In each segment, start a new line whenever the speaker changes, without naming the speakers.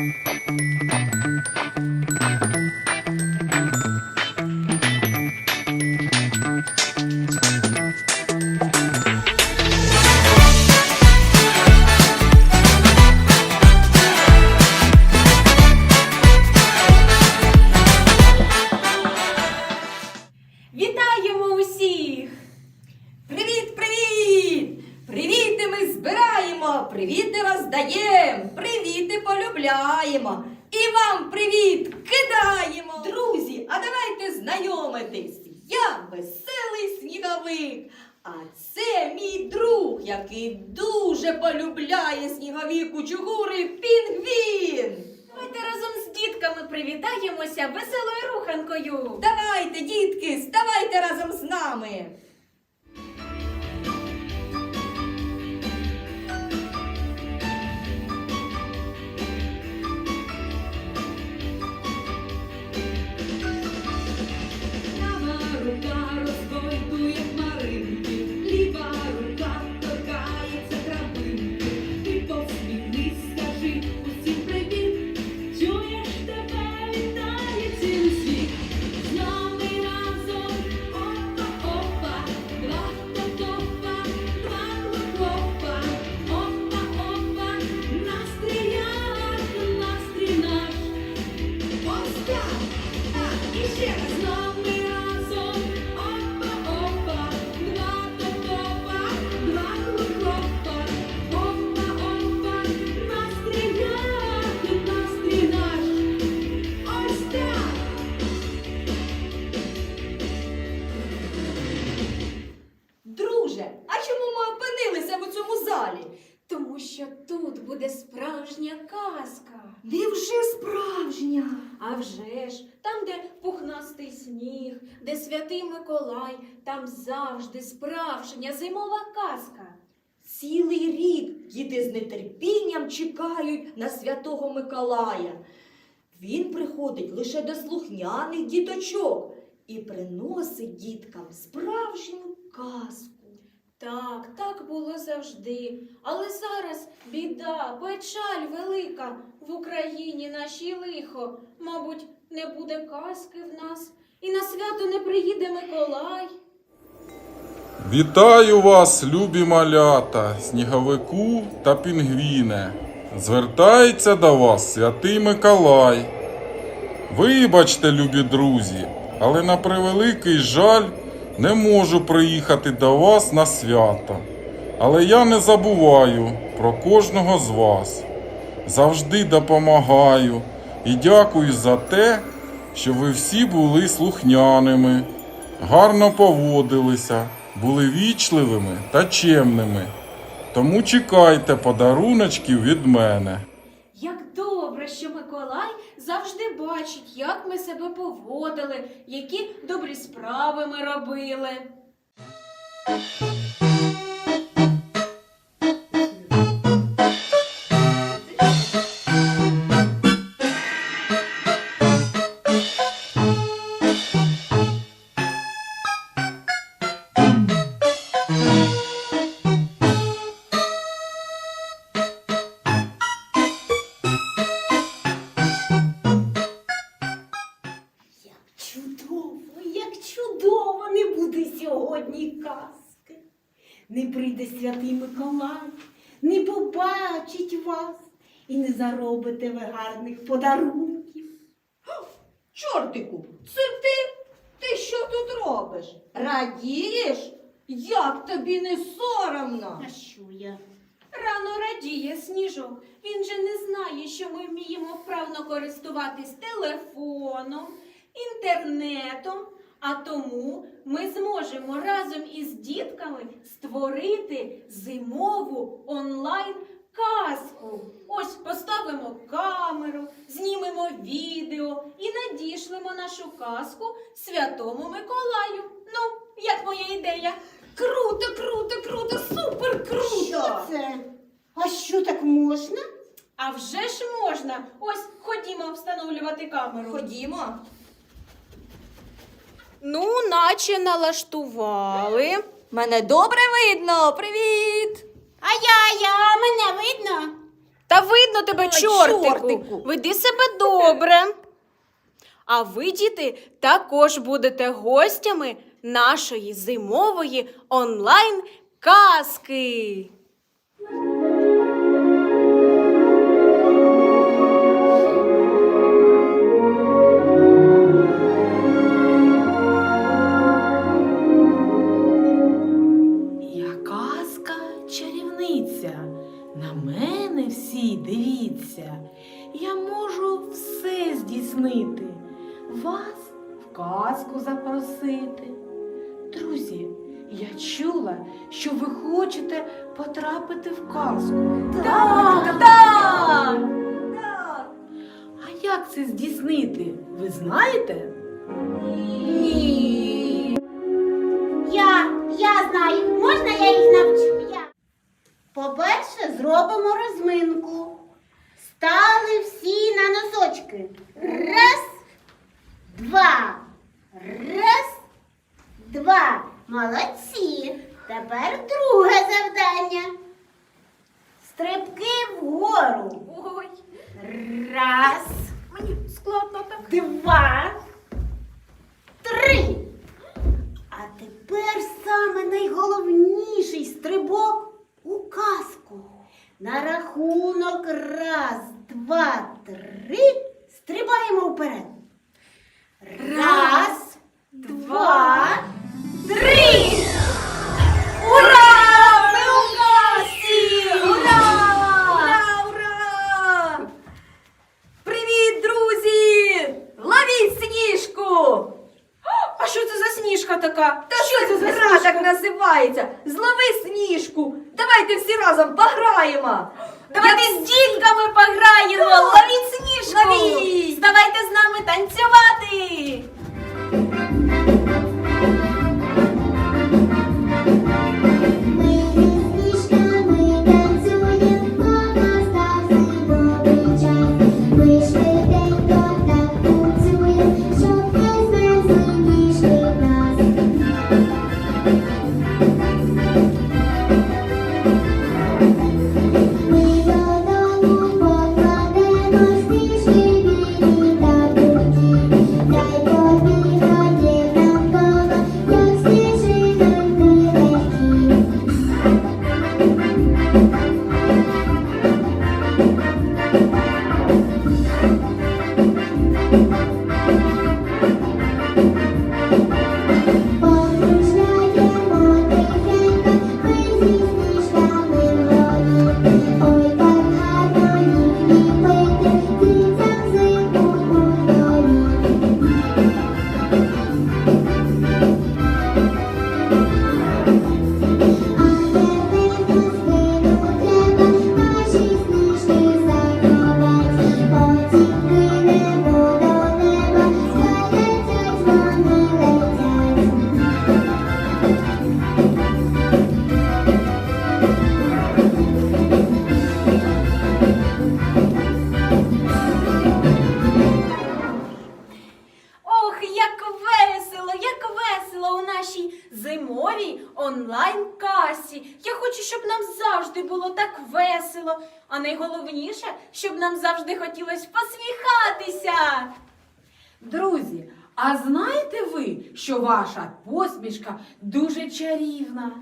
Thank you. Знайомитись. Я веселий сніговик. А це мій друг, який дуже полюбляє снігові кучугури пінгвін. Давайте разом з дітками привітаємося веселою руханкою. Давайте, дітки, ставайте разом з нами.
Пухнастий сніг, де святий Миколай, там завжди справжня зимова казка.
Цілий рік діти з нетерпінням чекають на святого Миколая. Він приходить лише до слухняних діточок і приносить діткам справжню казку.
Так, так було завжди. Але зараз біда, печаль велика. В Україні нашій лихо. Мабуть, не буде казки в нас, і на свято не приїде Миколай.
Вітаю вас, любі малята, сніговику та пінгвіне. Звертається до вас святий Миколай. Вибачте, любі друзі, але на превеликий жаль не можу приїхати до вас на свято. Але я не забуваю про кожного з вас. Завжди допомагаю і дякую за те, що ви всі були слухняними, гарно поводилися, були вічливими та чемними. Тому чекайте подаруночків від мене.
Як добре, що Миколай завжди бачить, як ми себе поводили, які добрі справи ми робили.
Гарних подарунків.
Чортику, це ти? Ти що тут робиш? Радієш? Як тобі не соромно?
А що я?
Рано радіє сніжок. Він же не знає, що ми вміємо вправно користуватись телефоном, інтернетом, а тому ми зможемо разом із дітками створити зимову онлайн казку. Ось поставимо камеру, знімемо відео і надішлемо нашу казку святому Миколаю. Ну, як моя ідея?
Круто, круто, круто, супер круто!
Що це? А що так можна?
А вже ж можна. Ось ходімо встановлювати камеру.
Ходімо.
Ну, наче налаштували.
Мене добре видно. Привіт!
А я, я, мене видно?
Та видно тебе,
Ой,
чортику.
чортику.
Веди себе добре. А ви, діти, також будете гостями нашої зимової онлайн-казки.
Я казку запросити. Друзі, я чула, що ви хочете потрапити в казку.
Так, так!
А як це здійснити? Ви знаєте?
Ні.
Я, я знаю, можна я їх навчу? Я. По-перше, зробимо розминку. Стали всі на носочки. Раз, два. Раз, два. Молодці. Тепер друге завдання. Стрибки вгору.
Ой,
Раз,
мені складно так.
два, три. А тепер саме найголовніший стрибок у казку. На рахунок раз, два, три. Стрибаємо вперед. Раз,
називається? Злови сніжку! Давайте всі разом пограємо!
Давайте з дітками пограємо! Ловіть сніжку!
Ловіть!
Давайте з нами танцювати!
Щоб
нам завжди хотілося посміхатися.
Друзі, а знаєте ви, що ваша посмішка дуже чарівна,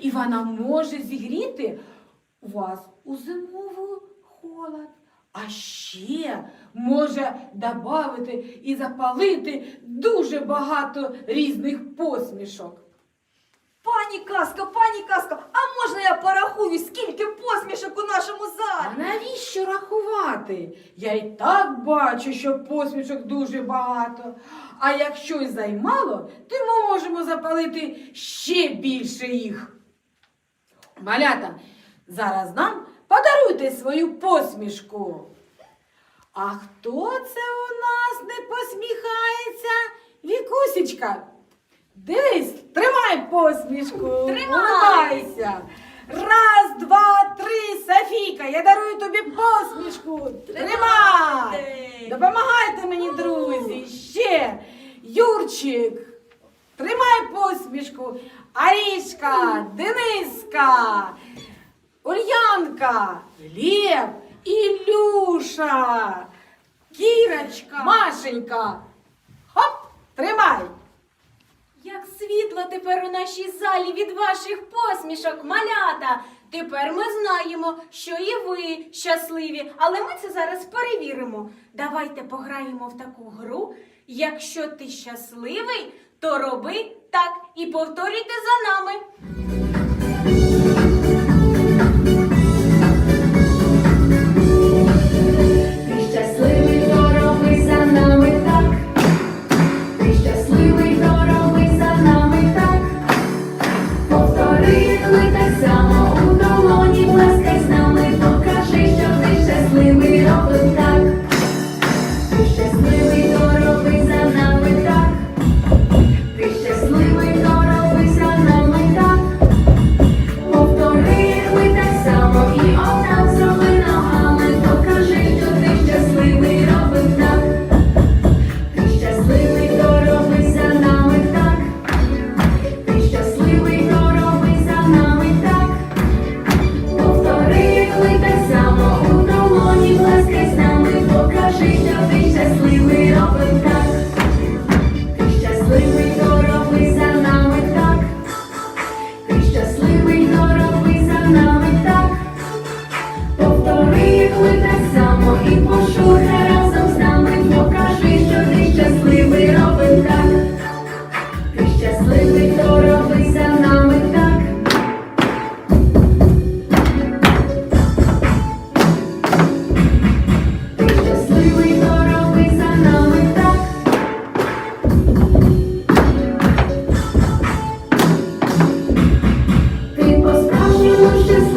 і вона може зігріти вас у зимовий холод. А ще може додати і запалити дуже багато різних посмішок.
Пані казка, пані казка, а можна я порахую, скільки посмішок у нашому
А
залі?
навіщо рахувати? Я і так бачу, що посмішок дуже багато. А якщо й займало, то ми можемо запалити ще більше їх. Малята, зараз нам подаруйте свою посмішку. А хто це у нас не посміхається? Вікусечка, дивись, тримай посмішку. Улыбайся. Раз, два, три, Софійка, я дарую тобі посмішку. Тримай! Допомагайте мені, друзі. Ще Юрчик, тримай посмішку. Арішка, Дениска, Ульянка, Лєв
Ілюша! Кірочка! Машенька! Хоп! Тримай! Як світло тепер у нашій залі від ваших посмішок, малята! Тепер ми знаємо, що і ви щасливі, але ми це зараз перевіримо. Давайте пограємо в таку гру. Якщо ти щасливий, то роби так і повторюйте за нами.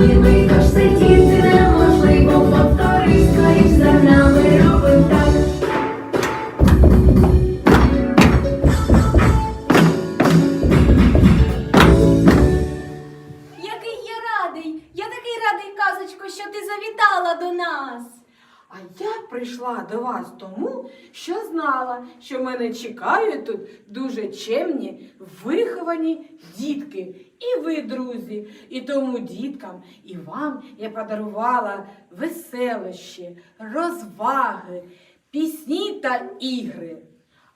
По-справжньому
мене чекають тут дуже чемні, виховані дітки. І ви, друзі. І тому діткам і вам я подарувала веселощі, розваги, пісні та ігри.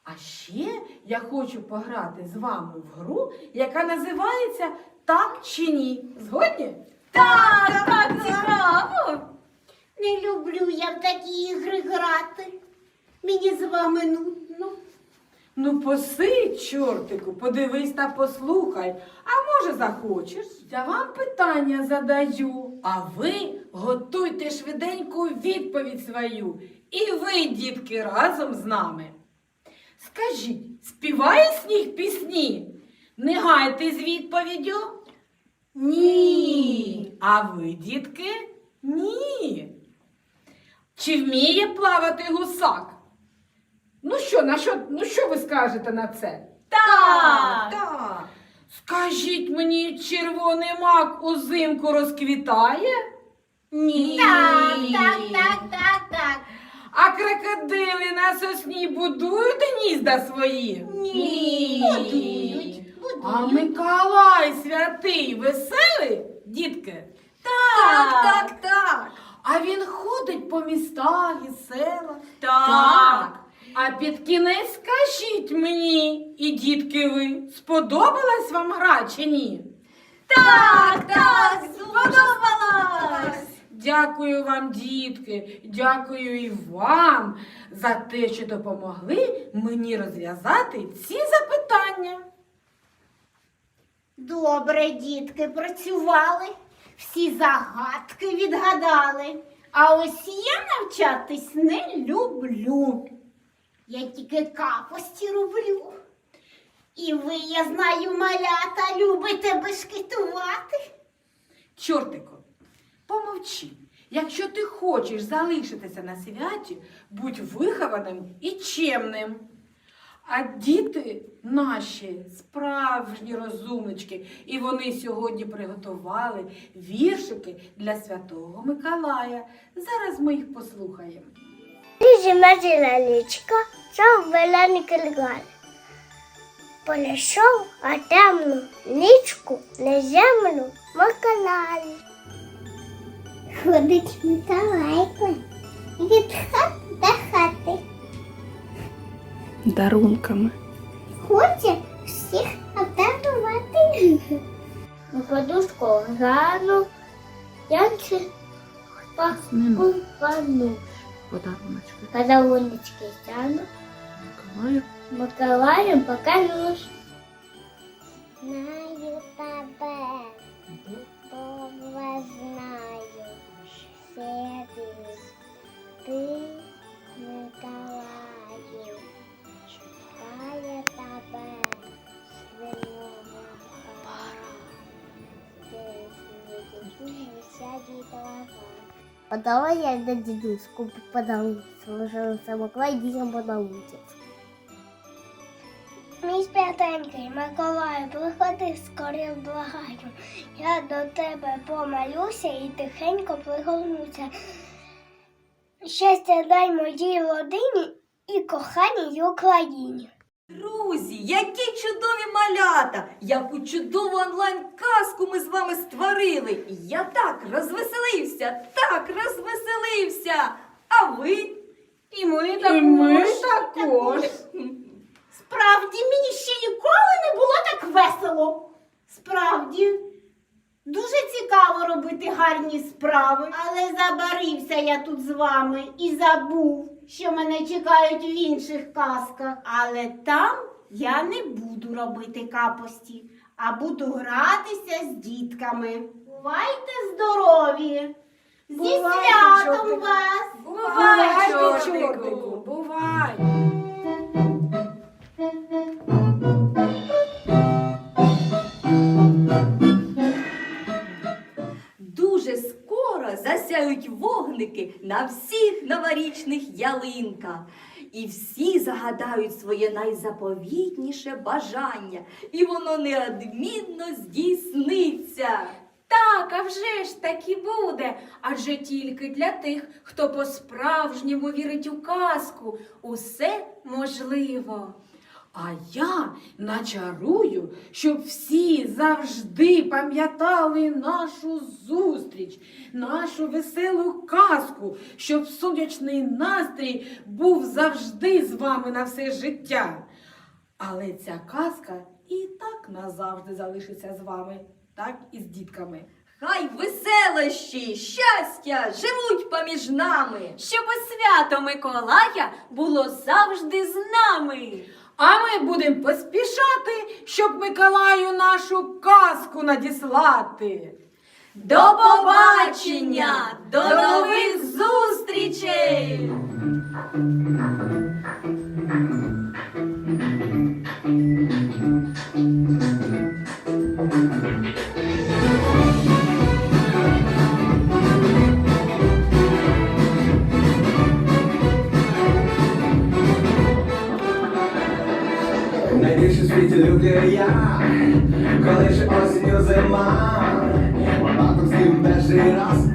А ще я хочу пограти з вами в гру, яка називається Так чи ні. Згодні?
Так, так, цікаво.
Не люблю я в такі ігри грати. Мені з вами нудно.
Ну, посидь, чортику, подивись та послухай. А може захочеш? Я вам питання задаю, а ви готуйте швиденьку відповідь свою. І ви, дітки, разом з нами. Скажіть, співає сніг пісні? Не гайте з відповіддю? Ні. А ви, дітки? Ні. Чи вміє плавати гусак? Ну що, на що, ну що ви скажете на це?
Так.
Так. Скажіть мені, червоний мак узимку розквітає? Ні.
Так, так, так, так, так.
А крокодили на сосні будують гнізда свої? Ні.
Будують,
А
будують.
Миколай святий веселий, дітки?
Так, так, так.
А він ходить по містах і селах.
Так.
А під кінець скажіть мені, і дітки ви, сподобалась вам гра чи ні?
Так, так, сподобалось.
Дякую вам, дітки, дякую і вам за те, що допомогли мені розв'язати ці запитання.
Добре, дітки, працювали, всі загадки відгадали. А ось я навчатись не люблю. Я тільки капості роблю. І ви, я знаю, малята, любите бешкетувати.
Чортико, помовчи. Якщо ти хочеш залишитися на святі, будь вихованим і чемним. А діти наші справжні розумнички, і вони сьогодні приготували віршики для святого Миколая. Зараз ми їх послухаємо.
Зима лічка, зробила Николай. Полішов, а темну нічку на землю Миколай. Ходить Миколайко від хати до хати.
дарунками.
Хоче всіх обдарувати. У подушку рано, янці
Нема
пану.
Подаруночки.
Подаруночки стану,
Миколаю.
Миколаєм покажу. Знаю тебе, добре знаю, все ти, Подала я на дедушку подарунок, сложилася Миколай дітям подарунки. Мій спятенький Миколаю, приходи скорі благаю. Я до тебе помолюся і тихенько пригорнуся. Щастя дай моїй родині і коханій Україні.
Друзі, які чудові малята! Яку чудову онлайн-казку ми з вами створили! Я так розвеселився, так розвеселився! А ви?
І ми також. І ми також.
Справді мені ще ніколи не було так весело. Справді. Дуже цікаво робити гарні справи, але забарився я тут з вами і забув, що мене чекають в інших казках. Але там я не буду робити капості, а буду гратися з дітками. Бувайте здорові! Зі
Бувайте,
святом
чортику.
вас!
Бувай,
чортику,
чортику!
бувай.
Засяють вогники на всіх новорічних ялинках. І всі загадають своє найзаповітніше бажання, і воно неодмінно здійсниться.
Так, а вже ж так і буде. Адже тільки для тих, хто по-справжньому вірить у казку, усе можливо.
А я начарую, щоб всі завжди пам'ятали нашу зустріч, нашу веселу казку, щоб сонячний настрій був завжди з вами на все життя. Але ця казка і так назавжди залишиться з вами, так і з дітками.
Хай веселощі, щастя живуть поміж нами.
Щоб свято Миколая було завжди з нами.
А ми будемо поспішати, щоб Миколаю нашу казку надіслати.
До побачення! До нових зустрічей!
Люблю я, коли ж осінню зима, Батом з ним перший раз,